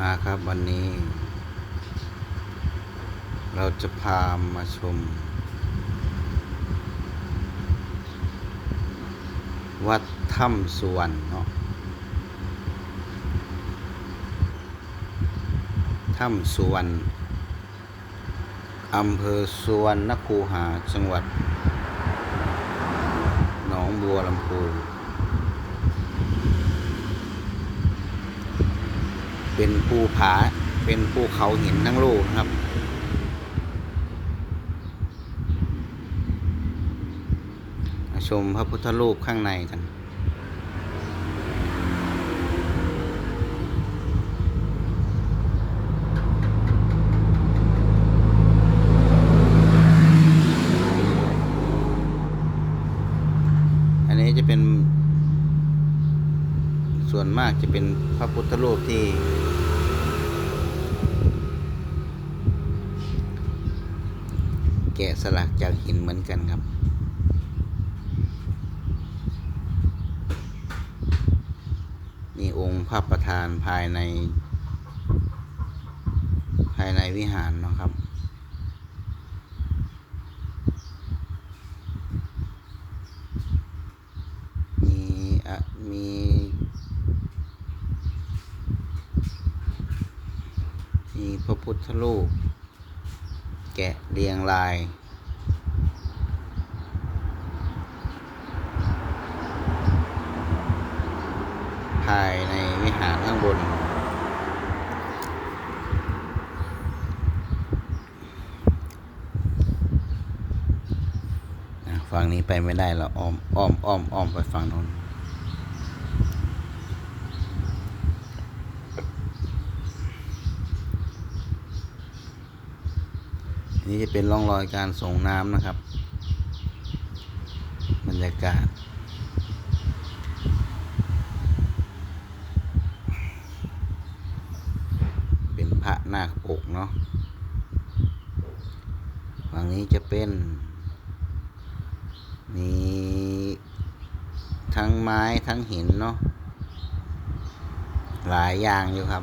มาครับวันนี้ เราจะพามาชม วัดถ้ำสุวรรณเนาะถ้ำสุวรรณอำเภอสุวรรณคูหาจังหวัด หนองบัวลำพู เป็นภูผา เป็นภูเขาหินทั้งลูกนะครับมาชมพระพุทธรูปข้างในกันอันนี้จะเป็นส่วนมากจะเป็นพระพุทธรูปที่ แกะสลักจากหินเหมือนกันครับ นี่องค์พระประธานภายใน ภายในวิหารนะครับมีอะมีมีพระพุทธรูป แกะเรียงราย ภายในวิหารข้างบน ฝั่งนี้ไปไม่ได้เราอ้อมอ้อมอ้อมอ้อมไปฝั่งโน้น นนี้จะเป็นร่องรอยการส่งน้ำนะครับ บรรยากาศ เป็นพระนาคปกเนาะฝั่งนี้จะเป็นมีทั้งไม้ทั้งหินเนาะหลายอย่างอยู่ครับ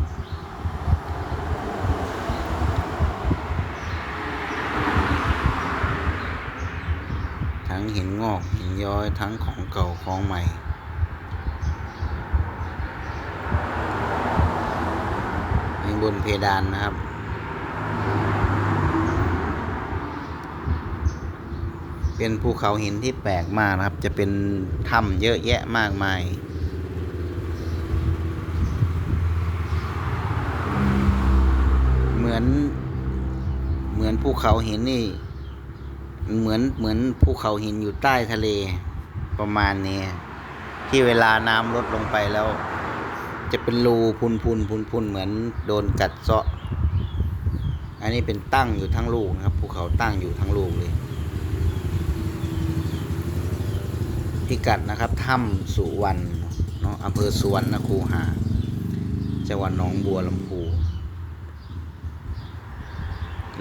งหินงอกหินย้อยทั้งของเก่าของใหม่ในบนเพดานนะครับเป็นภูเขาหินที่แปลกมากนะครับ จะเป็นถ้ำเยอะแยะมากมาย เหมือน เหมือนภูเขาหินนี่ เหมือนเหมือนภูเขาหินอยู่ใต้ทะเลประมาณนี้ ที่เวลาน้ำลดลงไปแล้ว จะเป็นรูพุนพุนพุนพุนเหมือนโดนกัดเซาะ อันนี้เป็นตั้งอยู่ทั้งลูกนะครับภูเขาตั้งอยู่ทั้งลูกเลยพิกัดนะครับถ้ำสุวรรณเนาะอำเภอสุวรรณคูหาจังหวัดหนองบัวลำพู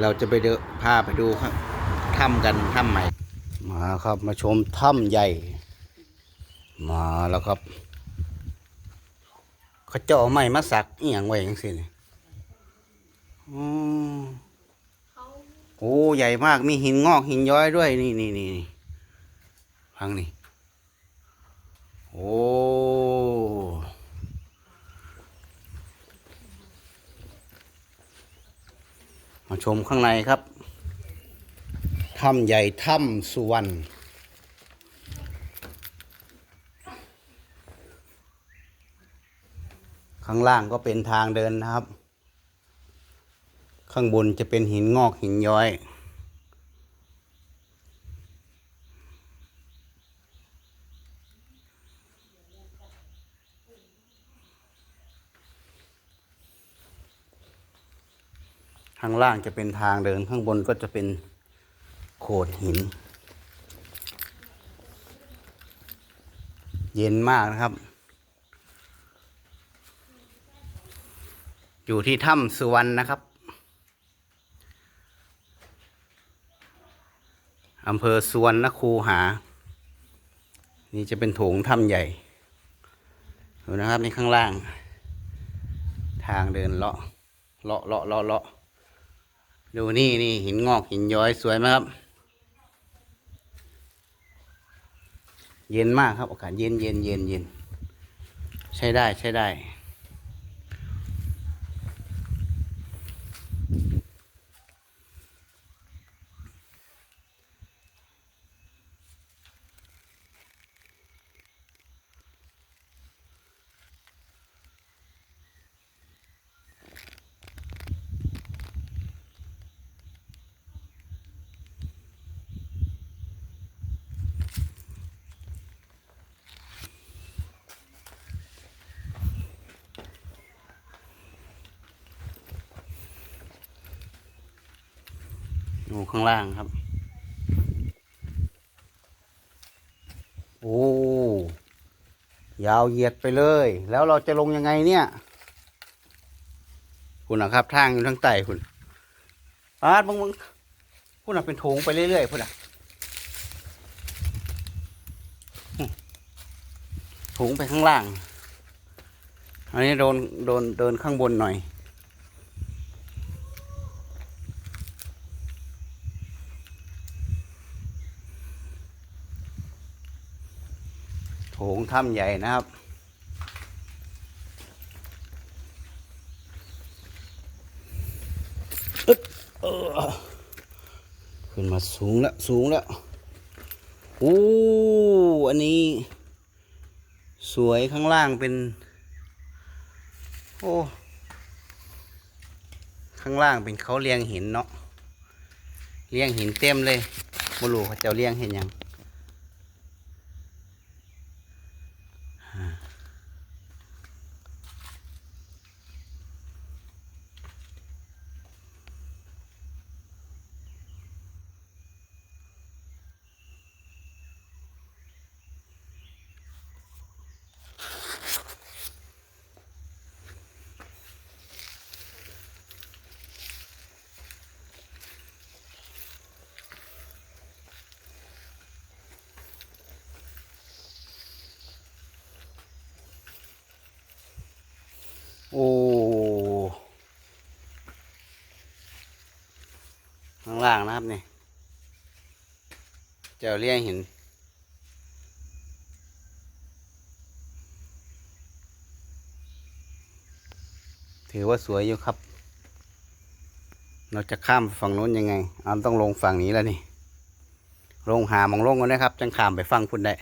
เราจะไปเดพาไปดูครับ ถ้ำกันถ้ำใหม่ มาครับมาชมถ้ำใหญ่ มาแล้วครับ เขาเจาะไม้มาสักอีหยังไว้ยังสิเนี่ยอ๋อโอ้ใหญ่มากมีหินงอกหินย้อยด้วยนี่นี่นี่นี่ฟังนี่โอ้มาชมข้างในครับ ถ้ำใหญ่ถ้ำสุวรรณข้างล่างก็เป็นทางเดินนะครับ ข้างบนจะเป็นหินงอกหินย้อย ข้างล่างจะเป็นทางเดินข้างบนก็จะเป็น ดหิน เย็นมากนะครับ อยู่ที่ถ้ำสุวรรณนะครับอำเภอสุวรรณคูหา นี่จะเป็นโถงถ้ำใหญ่ดูนะครับในข้างล่าง ทางเดินเลาะเลาะเลาะเลาะเลาะดูนี่นี่หินงอกหินย้อยสวยไหมครับ เย็นมากครับอากาศเย็นเย็นเย็นเย็นใช้ได้ใช้ได้ อยู่ข้างล่างครับ โอ้ ยาวเหยียดไปเลย แล้วเราจะลงยังไงเนี่ย คุณนะครับทางอยู่ทางใต้คุณปาดมึงมึงคุณนะเป็นโถงไปเรื่อยๆคุณนะโถงไปข้างล่าง อันนี้โดนโดนเดินข้างบนหน่อย งถ้ำใหญ่นะครับ ขึ้นมาสูงแล้ว สูงแล้ว โอ้ อันนี้ สวยข้างล่างเป็น โอ้ ข้างล่างเป็นเขาเลี้ยงหินเนาะเลี้ยงหินเต็มเลยบรูเขาเจ้าเลี้ยงเห็นยัง โอ้ข้างล่างนะครับนี่เจ้าเลี้ยงหินถือว่าสวยอยู่ครับ เราจะข้ามฝั่งนู้นยังไงเอาต้องลงฝั่งนี้แล้วนี่ ลงหามองลงกันนะครับ จังข้ามไปฝั่งพุ่นได้